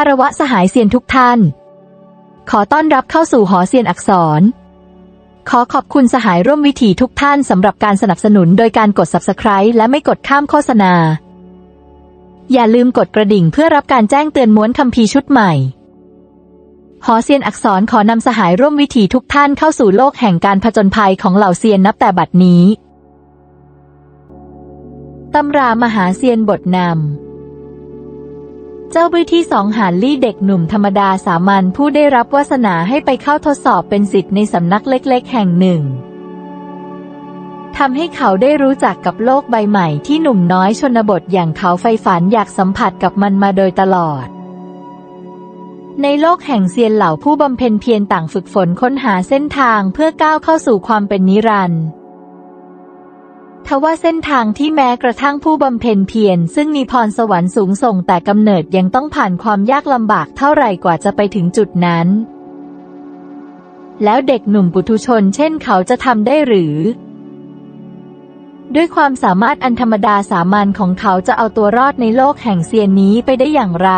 ารวะสหายเซียนทุกท่าน ขอต้อนรับเข้าสู่หอเซียนอักษร ขอขอบคุณสหายร่วมวิถีทุกท่านสำหรับการสนับสนุนโดยการกด subscribe และไม่กดข้ามโฆษณา อย่าลืมกดกระดิ่งเพื่อรับการแจ้งเตือนม้วนคัมภีร์ชุดใหม่ หอเซียนอักษรขอนำสหายร่วมวิถีทุกท่านเข้าสู่โลกแห่งการผจญภัยของเหล่าเซียนนับแต่บัดนี้ตำรามหาเซียนบทนำ เจ้าบื้อที่สองหานลี่เด็กหนุ่มธรรมดาสามัญผู้ได้รับวาสนาให้ไปเข้าทดสอบเป็นสิทธิ์ในสำนักเล็กๆ แห่งหนึ่งทำให้เขาได้รู้จักกับโลกใบใหม่ที่หนุ่มน้อยชนบทอย่างเขาใฝ่ฝันอยากสัมผัสกับมันมาโดยตลอด ในโลกแห่งเซียนเหล่าผู้บำเพ็ญเพียรต่างฝึกฝนค้นหาเส้นทางเพื่อก้าวเข้าสู่ความเป็นนิรันดร์ ทว่าเส้นทางที่แม้กระทั่งผู้บำเพ็ญเพียรซึ่งมีพรสวรรค์สูงส่งแต่กำเนิดยังต้องผ่านความยากลำบากเท่าไหร่กว่าจะไปถึงจุดนั้น แล้วเด็กหนุ่มปุถุชนเช่นเขาจะทำได้หรือ ด้วยความสามารถอันธรรมดาสามัญของเขาจะเอาตัวรอดในโลกแห่งเซียนนี้ไปได้อย่างไร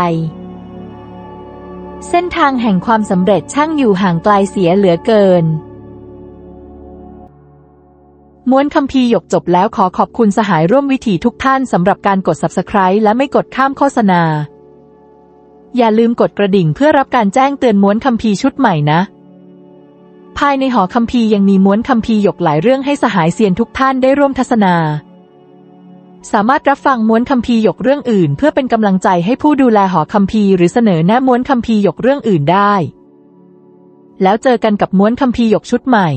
เส้นทางแห่งความสำเร็จช่างอยู่ห่างไกลเสียเหลือเกิน ม้วนคัมภีร์หยกจบแล้วขอขอบคุณสหายร่วมวิถีทุกท่านสำหรับการกด subscribe และไม่กดข้ามโฆษณา อย่าลืมกดกระดิ่งเพื่อรับการแจ้งเตือนม้วนคัมภีร์ชุดใหม่นะ ภายในหอคัมภีร์ยังมีม้วนคัมภีร์หยกหลายเรื่องให้สหายเซียนทุกท่านได้ร่วมทัศนา สามารถรับฟังม้วนคัมภีร์หยกเรื่องอื่น เพื่อเป็นกำลังใจให้ผู้ดูแลหอคัมภีร์หรือเสนอแนะม้วนคัมภีร์หยกเรื่องอื่นได้ แล้วเจอกันกับม้วนคัมภีร์หยกชุดใหม่